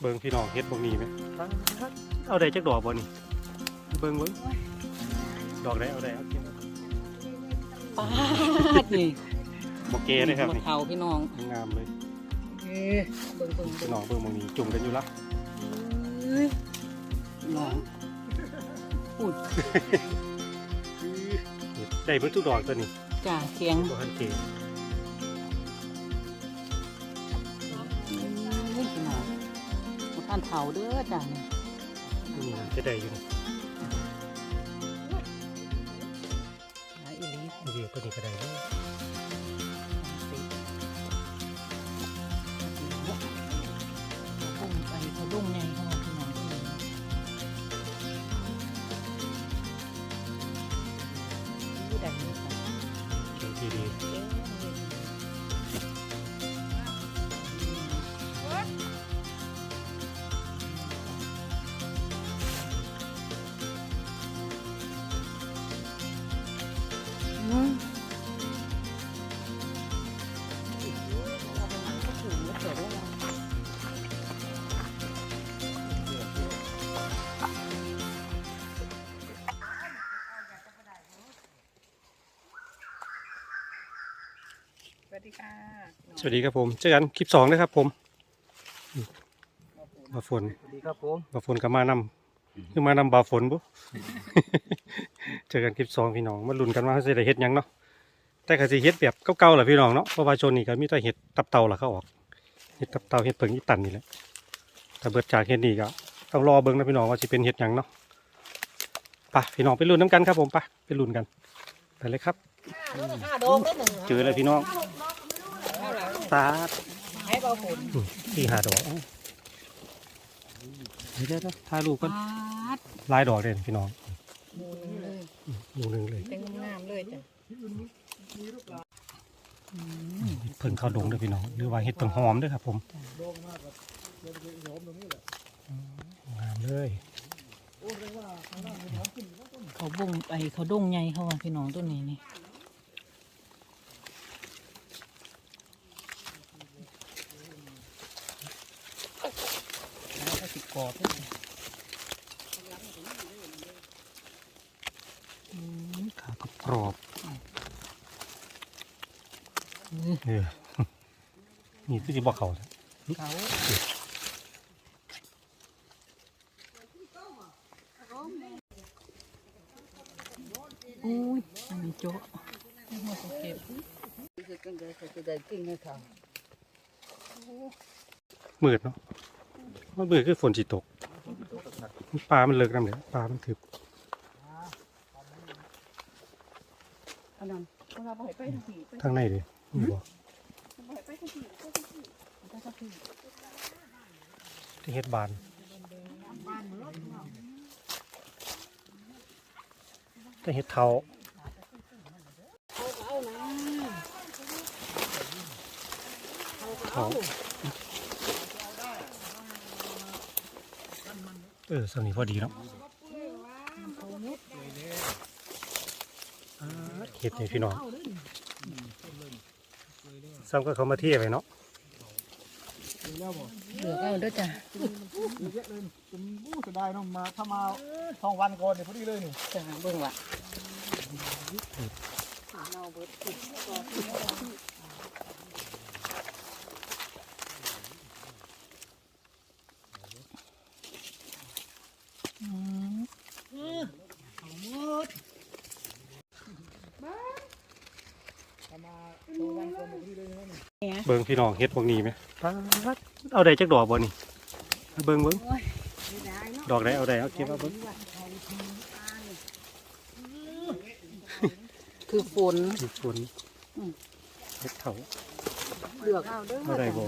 เบิ่งพี่น้องเฮ็ดบ่มีไหมเอาได้จักดอกบ่นี่เบิ่งเบิ่งดอกได้เอาได้เอาเก็บป้าดนี่บ่เกเลยครับมะนี่เทาพี่น้องงามเลยเอ้ยเบิ่งเบิ่งพี่เบิ่งน้องเบิ่งบ่มีจุ่มกันอยู่ละเอ้ยน้องพูดนี่ได้เบิดทุกดอกตัวนี้จ่าเคียงบ่ทันเก เทาเด้อจ้ะนี่จะได้อยู่ สวัสดีค่ะสวัสดีครับผม เจอกันคลิปสองนะครับผมบาฝนสวัสดีครับผมบาฝนก็มานำคือมานำบาฝนบุเจอกันคลิปสองพี่น้องมาลุ้นกันว่าเขาจะได้เฮ็ดหยังเนาะแต่ก็สิเฮ็ดแบบเก่าๆแหละพี่น้องเนาะเพราะว่าช่วงนี้ก็มีแต่เฮ็ดตับเต่าล่ะเขาออกเฮ็ดตับเต่าเฮ็ดเพิงอีตันนี่แหละแต่เบิดจากเฮ็ดนี่ก็ต้องรอเบิ่งนะพี่น้องว่าสิเป็นเฮ็ดหยังเนาะไปพี่น้องไปลุ้นน้ำกันครับผมไปไปลุ้นกันไปเลยครับห้าดอกได้หนึ่งเจอเลยพี่น้อง ตาดให้เบาฝนอืมสี่หาดอกเอ้าเดี๋ยวเดี๋ยวเดี๋ยวถ่ายรูปกันปาดลายดอกเลยพี่น้องหมูเลยหมูหนึ่งเลยเป็นงามเลยจ้ะเพิ่งเข้าดงเด้วยพี่น้องหรือว่าเห็ดเพิ่งหอมเด้วยครับผมอืมงามเลยเขาบุ้งไปเขาดุ้งไงเขาว่าพี่น้องตัวนี้นี่ แล้ว ก็สิกรอบด้วยอืมขาวกรอบอื้อๆเออนี่คือสิบอกเขานะเขาอุ้ยอันนี้โจ๊ะหัวสเก็บมืดเนาะ มันมืดคือฝนสิตกปลามันเลิกน้ำเลยปลามันถึบอันนั้นเราบ่ให้ไปทางผีไปทางในเลยนี่บอกบ่ให้ไปทางผีไปทางผีไปทางผีที่เฮ็ดบานที่เฮ็ดเทาเทา เออสังนี้พอดีเนาะอ่าเฮ็ดนี่พี่น้องซ้ำก็เขามาเที่ยวไปเนาะเหลือก็เอาด้วยจ้ะเยอะเลยผมอู้เสียดายเนาะมาถ้ามาสองวันก่อนเนี่ยพอดีเลยนี่จ้ะเบิ่งว่ะถ้ามาสองวันก่อนเนี่ยพอดีเลยนี่ เบิ่งพี่น้องเฮ็ดพวกนี้ไหมป๊าดเอาได้จักดอกบ่นี่เบิ่งเบิ่งดอกได้เอาได้เอาเก็บเอาเบิ่งคือฝนมีฝนเฮ็ดเถาเหลือกเอาได้บ่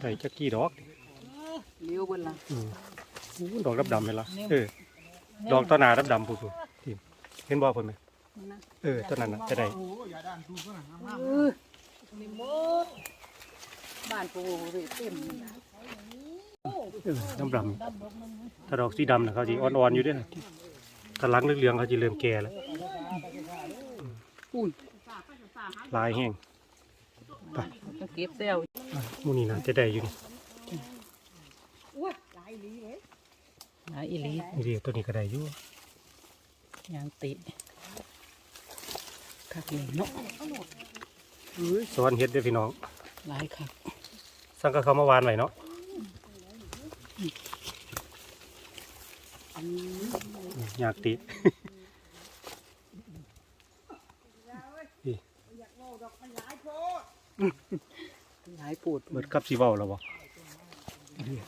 ได้จักกี่ดอกเลี้ยวเบิ่งละอืมอู้ดอกดำๆเห็นละเออดอกต้นหนาดำๆพูดๆที่เห็นบ่เพิ่นไหมเออต้นนั้นน่ะจะได้โอ้ยอย่าด้านดูก็นะห้ามเออ มีหมดบ้านปูเลยเต็มเออดำๆถ้าดอกสีดำน่ะเขาสิอ่อนๆอยู่เด้อถ้าหลังเหลืองๆเขาสิเริ่มแก่แล้วอุ้ยลายแห้งก็เก็บแซวอะหมูนี่น่ะจะได้อยู่นี่หลายอีหลีนี่ดิตัวนี้ก็ได้อยู่ยางติคักนี่เนาะอุ้ย สวนเฮ็ดเด้อพี่น้องหลายคักสั่งกับเขามาวานไว้เนาะอยากติดหลายปูดเบิดกับสีเบาแล้วบ่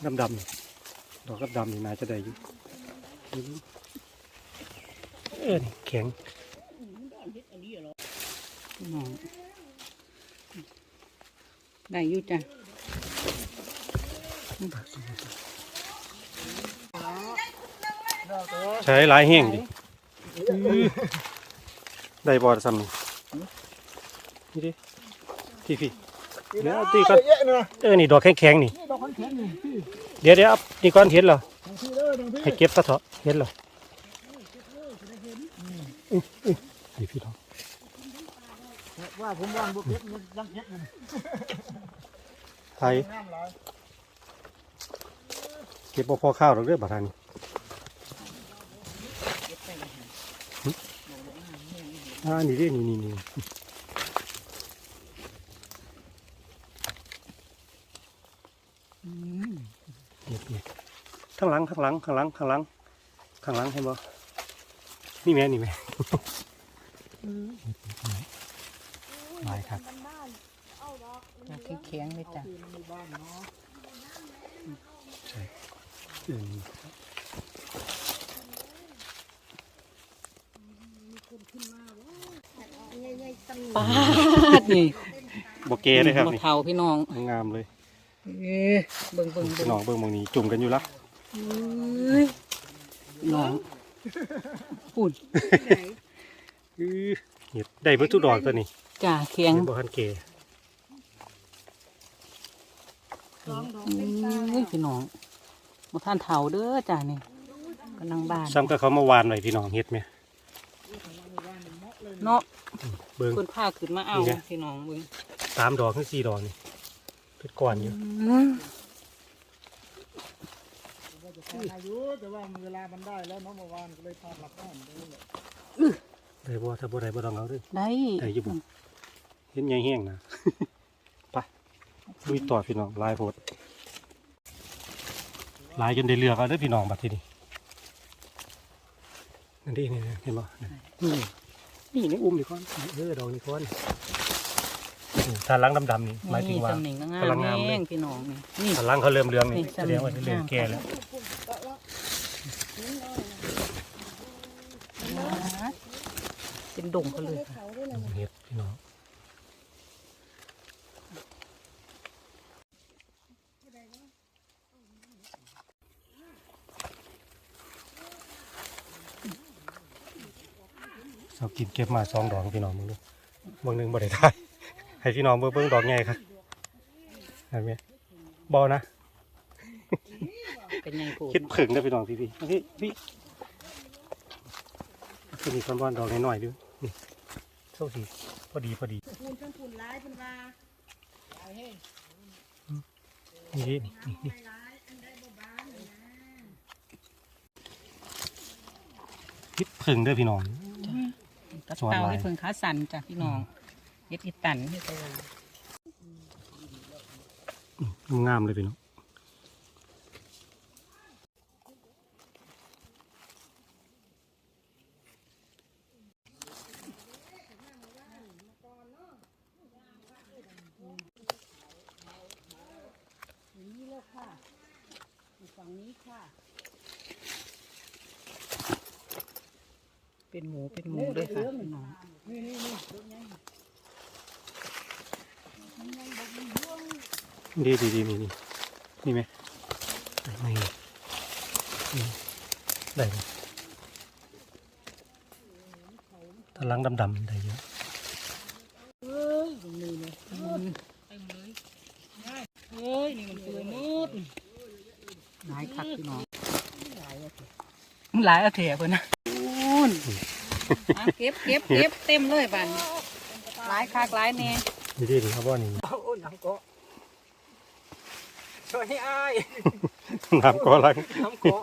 ดำดำๆนี่ดอกกับดำๆนี่น่าจะได้อยู่เออนี่แข็งพี่น้อง ได้อยู่จ้ะใช้หลายแห้งดิอื้อได้บอดซ้ำนี่นี่ดิพี่พี่เดี๋ยวเอาตีก่อนเยอะนะเออนี่ดอกแข็งๆนี่นี่ดอกแข็งๆนี่พี่เดี๋ยวเดี๋ยวเอานี่ก่อนเห็นเหรอทางพี่เด้อทางพี่ให้เก็บซะเถอะเห็นเหรออื้ออื้อนี่พี่น้อง ว่าผมวางบุกเก็บมันยังเก็บอยู่ไทยงามหลายเก็บบ่พอข้าวหรอกเด้อบัดนี้หึอ่านี่ดินี่นี่นี่นี่นี่ข้างหลังข้างหลังข้างหลังข้างหลังข้างหลังเห็นบ่นี่แม่นี่แม่ หลายครับยางแข็งๆเลยจ้ะอืมปาดนี่บ่เกเลยครับบ่นี่เท่าพี่น้องงามเลยเอ้ยเบิ่งเบิ่งเบิ่พี่งน้องเบิ่งบางนี้จุ่มกันอยู่ละเอ้ยน้องพูดอื้อเห็ดได้เบิ่ทุกดอกตัวนี้ จ้าแข็งเห็นบ่ทันเกเอ้ยพี่น้องมาท่านเท่าเด้อจ้านี่กำลังบ้านซ้ำก็เขามาวานไว้พี่น้องเฮ็ดไหมเนาะเบิ่งคนพาขึ้นมาเอานี่ไงพี่น้องเบิ่งสามดอกถึงสี่ดอกนี่เป็นก้อนอยู่อืมว่าจะทำอายุแต่ว่าเวลามันได้แล้วเนาะเมื่อวานก็เลยพาหลับบ้านเลยแหละได้บ่ถ้าบ่ได้บ่ต้องเอาเด้อได้ได้อยู่บ่ เฮ็ดใหญ่แห้งนะไปลุยต่อพี่น้องลายโพดลายจนได้เลือกเอาเด้อพี่น้องบัดทีนี้นั่นดินี่เห็นบ่นี่นี่นี่อุ้มนี่ก่อนเออดอกนี่ก่อนนี่ถ้าล้างดำๆนี่หมายถึงว่าตำแหน่งงามกำลังงามเลยแห้งพี่น้องนี่นี่ถ้าล้างเขาเริ่มเหลืองนี่นี่แสดงว่าสำเนียงเริ่มแก่แล้วเป็นดงเขาเลยค่ะเห็ดพี่น้อง กินเก็บมาสองดอกพี่น้องมึงดูเบางหนึ่งบ่ได้ทายให้พี่น้องเบิ่งเบิ่งดอกใหญ่ครับเห็นไหมบอนะเป็นไงกูคิดผึ่งนะพี่น้องพี่พี่พี่พี่คือมีคนบ้านดอกน้อยๆด้วยนี่โชคดีพอดีพอดีคูณเพิ่นคูณร้ายเพิ่นว่านี่นี่นี่นี่คิดผึ่งเด้วยพี่น้อง ตัดสวนเตาลายให้เพิ่งขาสั่นจ้ะพี่น้องเฮ็ดอีตันให้ไปว่างามเลยพี่น้อง เป็นหมูเป็นหมูด้วยค่ะพี่น้องดีดีดีนี่นี่นี่ไหมไม่นี่ได้ไหมถ้าล้างดำๆได้เยอะเฮ้ยนี่มันเปื่อยหมดหลายคักพี่น้องหลายเอาเถอะเพิ่นนะอู้น เอาเก็บเก็บเก็บเต็มเลยบัดนี้หลายคักหลายแน่นี่ดีดีครับว่านี่โอ้ยหยังก็ช่วยให้อายน้ำก็ลังน้ำเกาะ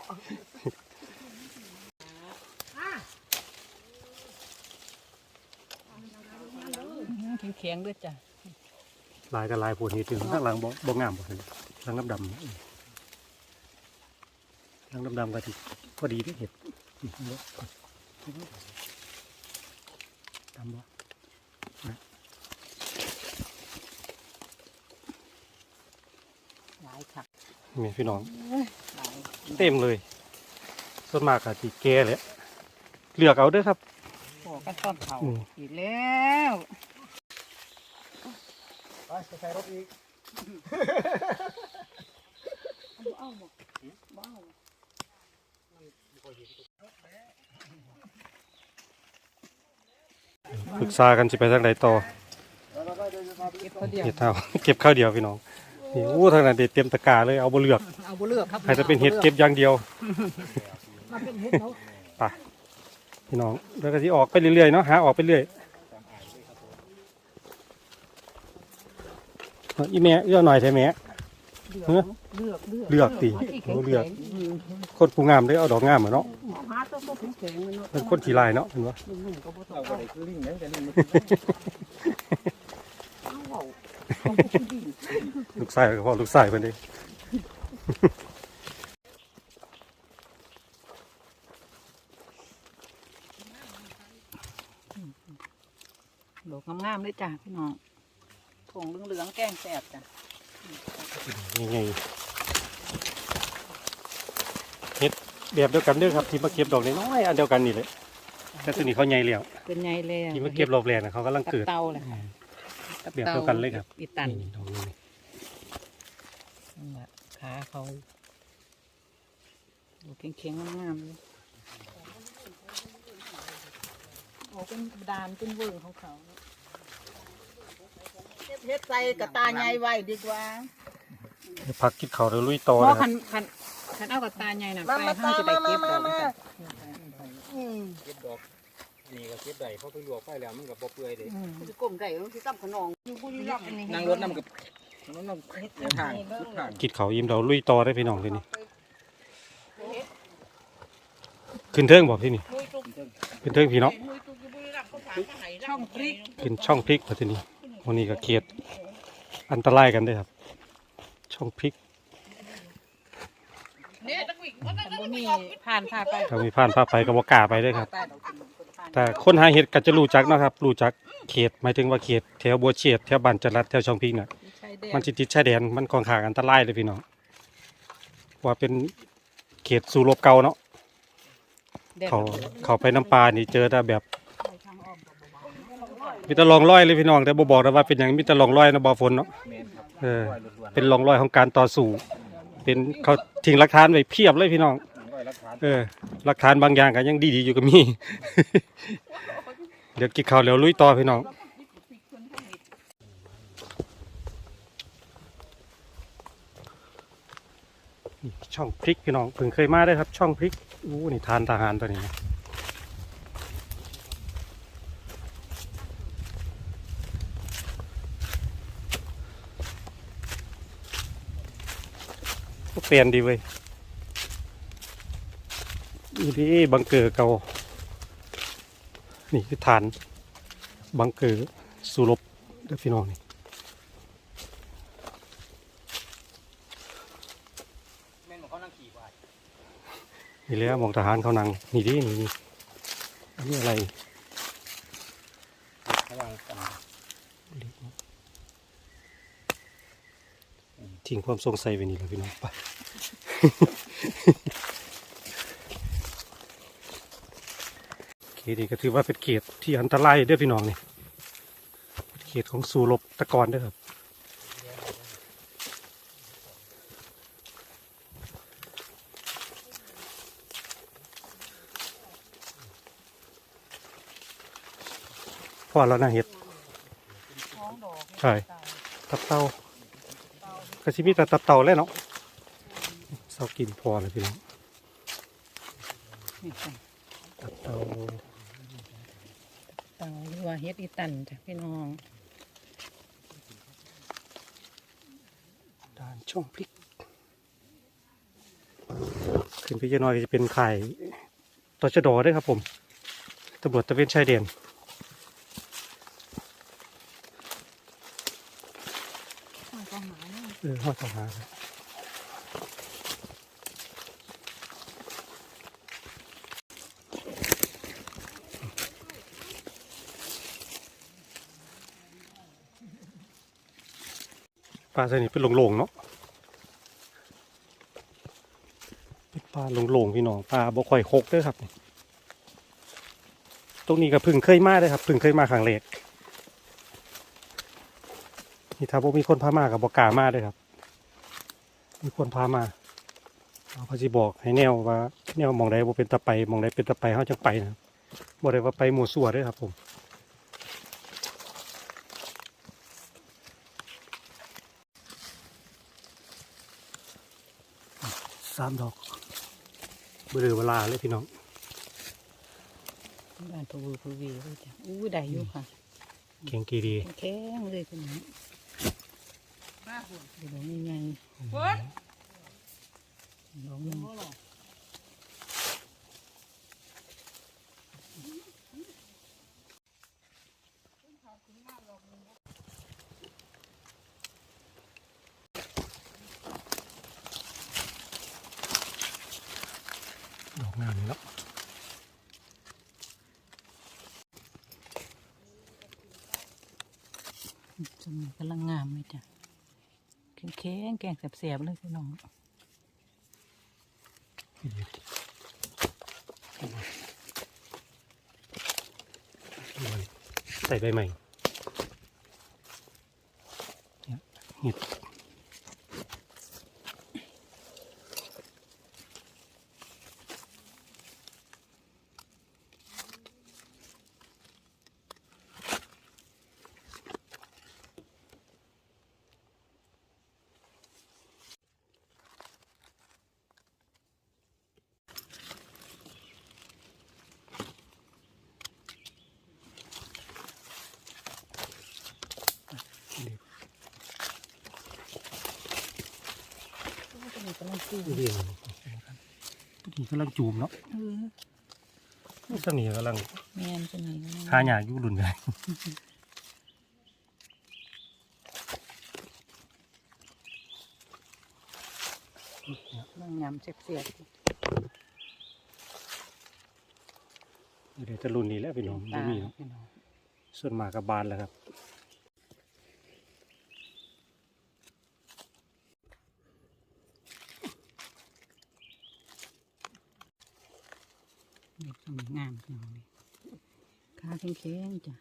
แข็งๆด้วยจ้ะลายกับลายผลนี่ถึงข้างหลังบ่บ่งามบ่เห็นหลังดำๆหลังดำๆก็ที่พอดีที่เห็ด นี่เยอะดำบ่หลายคักนี่พี่น้อง หลายเต็มเลย ส่วนมากอะที่แก่เลยเลือกเอาเด้อครับพอกันต้นเขาอืม อีกแล้วไปไปใส่รถอีกเอาหมดบ้า ปรึกษากันสิไปทางใดต่อเก็บเขาเดียวเห็ดเท่าเก็บข้าวเดียวพี่น้องนี่อู้ทางนั้นเด็ดเต็มตะกร้าเลยเอาบ่เลือกเอาบุเลือกครับใครจะเป็นเห็ดเก็บอย่างเดียวมาเป็นเห็ดเนาะไปพี่น้องแล้วก็ที่ออกไปเรื่อยๆเนาะหาออกไปเรื่อยเอาอีแม่เอื้อหน่อยใช่ไหมเลือกเลือกเลือกติโอ้เลือกคนผู้งามได้เอาดอกงามเหรอเนาะหาตัวตัวแข็งๆมันเนาะ เป็นคนขี้ลายเนาะเห็นปะนุ่มๆก็บ่ต้อเรางก็เอาได้คือลิงนั่นแต่ลิงเอาเอาเอาไปกินดิลูกชายก็พอลูกชายเพิ่นเด้ดอกงามๆเลยจ้ะพี่น้องผงเหลืองๆแกงแสบจ้ะนี่ไงเฮ็ด แบบเดียวกันเด้อครับที่มาเก็บดอกน้อยๆอันเดียวกันนี่เลยแต่ตัวนี้เขาใหญ่แล้วเป็นไงเลยอะที่มาเก็บรอบแรกน่ะเขากำลังกับเกิด เตาเลยค่ะแบบเดียวกันเลยครับ อีตันนี่ดอกนี้นั่นแหละขาเขาดูเข็งๆงามๆเลยโอ้เป็นดานเป็นเวอร์ของเขาเฮ็ดใส่กระตาใหญ่ไว้ดีกว่าเดี๋ยวพักกินข้าวเดี๋ยวลุยต่อเพนะราะครัคับนคัน คันเอากับตาใหญ่น่ะมาไปมาห้าจะได้เก็บดอกมามามาจ้ะอืมเก็บดอกนี่ก็เก็บได้เพราะไปลวกไปแล้วมันก็บ่เปื่อยเด้อืมสิกลมไก่มันสิตั้มขนองอยู่บุรีรัมย์นั่งรถนำกับนั่งนำเดินทางทุกทางกินข้าวอิ่มเดี๋ยวลุยต่อได้อพี่น้องทีนี้ขึ้นเทิงบอกที่นี่ขึ้นเทิงพี่เนาะช่องพริกขึ้นช่องพริกมาที่นี่วันนี้ก็เขตอันตรายกันเด้วยครับ ช่องพริก บ่มีผ่านผ่าไปถ้ามีผ่านพาไปก็บ่กล้าไปเด้วยครับใต้ดอกจิ๋มแต่คนหาเห็ดก็จะรู้จักเนาะครับ รู้จักเขตหมายถึงว่าเขตแถวบัวเฉียดแถวบ้านจรัดแถวช่องพริกน่ะชายแดนมันสิติดชายแดนมันค่อนข้างอันตรายเลยพี่น้องว่าเป็นเขตสู่รบเก่าเนาะแดนเขาเขาไปน้ำปลานี่เจอแต่แบบมีแต่ลองร้อยเลยพี่น้องแต่บ่บอกนะว่าเป็นหยังมีแต่ลองร้อยนะบ่ฝนเนาะแม่นครับเออร้อยล้วนเป็นลองรอยของการต่อสู้ เป็นเขาทิ้งหลักฐานไว้เพียบเลยพี่น้องๆร้อยหลักฐานเออหลักฐานบางอย่างก็ยังดีๆอยู่ก็มี เดี๋ยวกินข้าวเดี๋ยวลุยต่อพี่น้องนี่ช่องพริกพี่น้องเพิ่งเคยมาได้อครับ ช่องพริกอู้นี่ทานทหารตัวนี้ นะเปลี่ยนดีเว้ยนี่ดิบังเกอร์เก่า นี่คือฐาน บังเกอร์สูรบเด้อพี่น้องนี่ม่นของเขานั่งขี่วายนี่แล้วมองทหารเขานั่งนี่ดินี่นี่อันนี้อะไร ระวังกัน ทิ้งความสงสัยไว้นี่แหละพี่น้องไปเขตนี้ก็ถือว่าเป็นเขตที่อันตรายเด้อพี่น้องนี่เป็นเขตของสูรบตะกอนเด้อครับพอแล้วนะเห็ดใช่ตับเต่า กระชิมีแต่ตับเต่าแล้วเนาะเสากินพอเลยพี่น้องตับเต่าเต่าหรือว่าเฮ็ดอีตันจ้ะพี่น้องด่านช่องพริก ขึ้นพี่เจะน้อยจะเป็นไข่ตัวชะดอด้วยครับผมตำรวจตะเวนชายแดน ข้าวก็หาเนี่ยเออห้อยต่อหาครับปลาใส่นี่เป็นโหลงๆเนาะเป็นปลาโหลงๆพี่น้องปลาบ่ค่อยคกเด้วยครับ ตรงนี้ก็พึ่งเคยมาเด้อครับพึ่งเคยมาครั้งแรก นี่ถ้าบ่มีคนพามากับบกามาเด้อครับ มีคนพามาเขาก็สิบอกให้แนวว่า แนวมองใดบ่เป็นตะไปมองใดเป็นตะไปเฮาจังไปนะบ่ได้ว่าไปหมู่สั่วเด้อครับผมสามดอกเบื่อเวลาเลยพี่น้องบ้านพะวูพะวีเลยจ้ะอู้ได้อยู่ค่ะ เก่งกีดีแข็งเลยคุณน้อง เดี๋ยวนี้ไงฝนน้องยังดอกงามเลยเนาะสมกำลังงามเลยจ้ะ แข็งๆแกงแสบๆเลยพี่น้องใส่ใบใหม่เนี่ยเห็ด เรียงตัวนี้กำลังจูมเนาะเออตัวนี้กำลังแม่นจะไหนก็หาหยาอยู่รุ่นใหญ่กำลังยำเสียบเดี๋ยวจะรุ่นนี้แหล้วพี่น้องๆบ่ตามีเนาะพี่น้องส่วนมากกับบานแหล้วครับ เด็กสมัยงามพี่น้องนี่ขา แข็งๆจ้ะ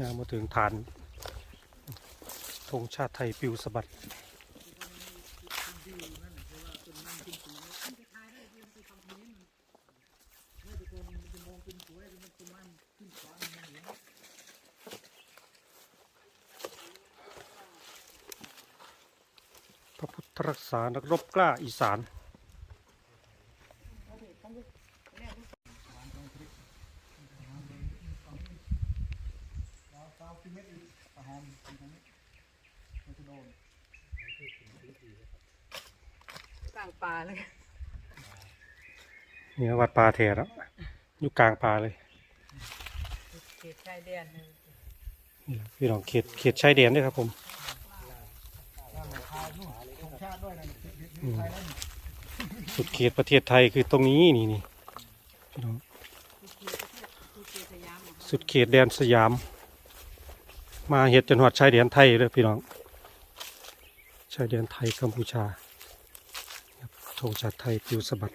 ยางมาถึงฐานธงชาติไทยปิวสะบัดพระพุ ทธรักษานักรบกล้าอีสานสาวสิบเมตรอีกประหารตรงนี้มันจะโดนกลางป่าเลยเนี่ยวัดป่าแท้แล้วอยู่กลางป่าเลยเขตชายแดนเลยนี่แหละพี่น้องเขตเขตชายแดนด้วยครับผมของ ชาติด้วยนะอืมสุดเขตประเทศไทยคือตรงนี้นี่นี่พี่น้องสุดเขตแดนสยาม มาเห็ดจังหวัดชายแดนไทยเลยพี่น้องชายแดนไทยกัมพูชาธงชาติไทยปิวสะบัด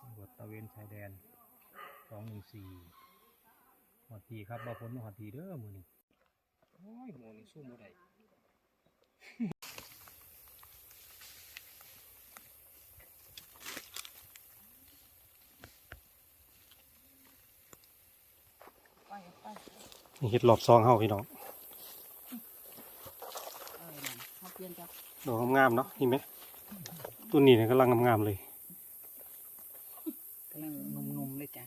ตำรวจตะ เวนชายแดนสองหนึ่งสี่หอดทีครับบ่พ้นหอดทีเด้อมือนี้โอ้ยหมูนี่สู้มือใดนี่เห็ดรอบซองเฮาพี่น้องเออนั่นเขาเปลี่ยนจากดอกงามๆเนาะเห็นไหมตัวนี้เนี่ยกำลังงามๆเลย กำลังนุ่มๆเลยจ้ะ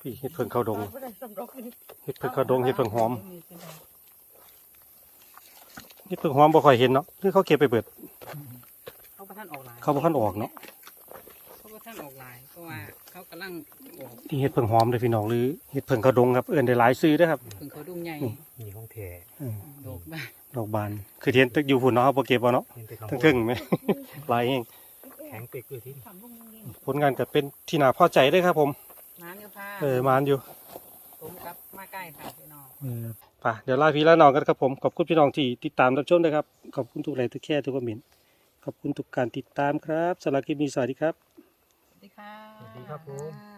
พี่เห็ดเพิ่งเข้าดงไม่ได้สำรอกนี่เห็ดเพิ่งเข้าดงเห็ดเพิ่งหอมเห็ดเพิ่งหอมบ่ค่อยเห็นเนาะคือเขาเก็บไปเบิด เขาประท่านออกหลายเขาบ่คันออกเนาะเขาประท่านออกหลายเพราะว่าเขากำลังออกนี่เห็ดเพิ่งหอมเลยพี่น้องหรือเห็ดเพิ่งเข้าดงครับเอิ้นได้หลายซื้อเด้อครับเพิ่งเขาดุงใหญ่มีของแท้อืมดอกบ้านดอกบานคือเห็นตึกอยู่พุ่นเนาะเฮาบ่เก็บเอาเนาะเห็นแต่ของทั้งๆไหมหลายแฮงแข็งเต็กเลยที่ทำลงนี่ผลงานก็เป็นที่น่าพอใจเด้อครับผมน้ำ เยอะค่ะเออมานอยู่ผมกับมาใกล้ค่ะพี่น้องเออไป่ะเดี๋ยวลาพี่ลาน้องกันครับผมขอบคุณพี่น้องที่ติดตามรับชมนะครับขอบคุณทุกไลค์ทุกแค่ทุกคอมเมนต์ขอบคุณทุกการติดตามครับสำหรับคลิปนี้สวัสดีครับ สวัสดีค่ะ สวัสดีครับผมค่ะ